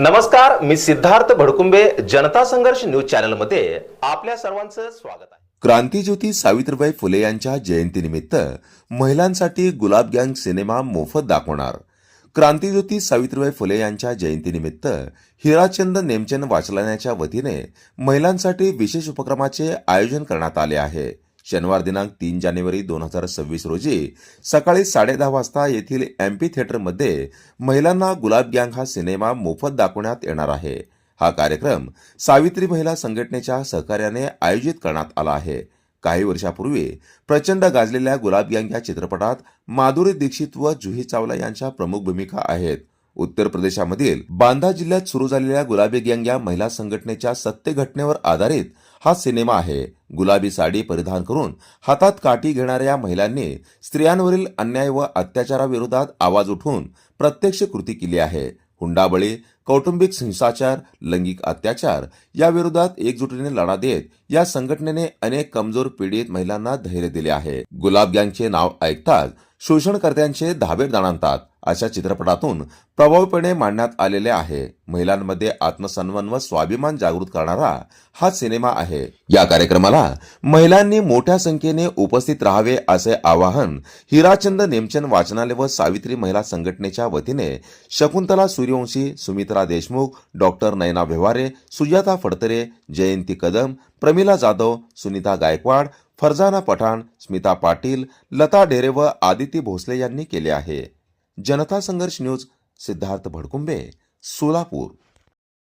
नमस्कार मी सिद्धार्थ भडकुंबे जनता संघर्ष न्यूज चॅनलमध्ये आपल्या सर्वांचं स्वागत आहे. क्रांतीज्योती सावित्रीबाई फुले यांच्या जयंतीनिमित्त महिलांसाठी गुलाब गँग सिनेमा मोफत दाखवणार. क्रांतीज्योती सावित्रीबाई फुले यांच्या जयंतीनिमित्त हिराचंद नेमचंद वाचनालयाच्या वतीने महिलांसाठी विशेष उपक्रमाचे आयोजन करण्यात आले आहे. शनिवार दिनांक तीन जानेवारी दोन हजार सव्वीस रोजी सकाळी साडेदहा वाजता येथील एमपी थिएटरमध्ये महिलांना गुलाब गँग हा सिनेमा मोफत दाखवण्यात येणार आहे. हा कार्यक्रम सावित्री महिला संघटनेच्या सहकार्याने आयोजित करण्यात आला आहे. काही वर्षापूर्वी प्रचंड गाजलेल्या गुलाब गँग या चित्रपटात माधुरी दीक्षित व जुही चावला यांच्या प्रमुख भूमिका आहेत. उत्तर प्रदेशामधील बांदा जिल्ह्यात सुरू झालेल्या गुलाबी गँग या महिला संघटनेच्या सत्य घटनेवर आधारित हा सिनेमा आहे. गुलाबी साडी परिधान करून हातात काठी घेणाऱ्या महिलांनी स्त्रियांवरील अन्याय व अत्याचाराविरोधात आवाज उठवून प्रत्यक्ष कृती केली आहे. हुंडाबळी कौटुंबिक हिंसाचार लैंगिक अत्याचार याविरोधात एकजुटीने लढा देत या संघटनेने अनेक कमजोर पीडित महिलांना धैर्य दिले आहे. गुलाब गँगचे नाव ऐकताच शोषणकर्त्यांचे धाबे जाणतात अशा चित्रपटातून प्रभावीपणे मांडण्यात आलेले आहे. महिलांमध्ये आत्मसन्मान व स्वाभिमान जागृत करणारा हा सिनेमा आहे. या कार्यक्रमाला महिलांनी मोठ्या संख्येने उपस्थित राहावे असे आवाहन हिराचंद नेमचंद वाचनालय व सावित्री महिला संघटनेच्या वतीने शकुंतला सूर्यवंशी सुमित्रा देशमुख डॉक्टर नयना व्यवहारे सुजाता फडतरे जयंती कदम प्रमिला जाधव सुनीता गायकवाड फरजाना पठाण स्मिता पाटील लता ढेरे व आदिती भोसले यांनी केले आहे. जनता संघर्ष न्यूज सिद्धार्थ भडकुंबे सोलापूर.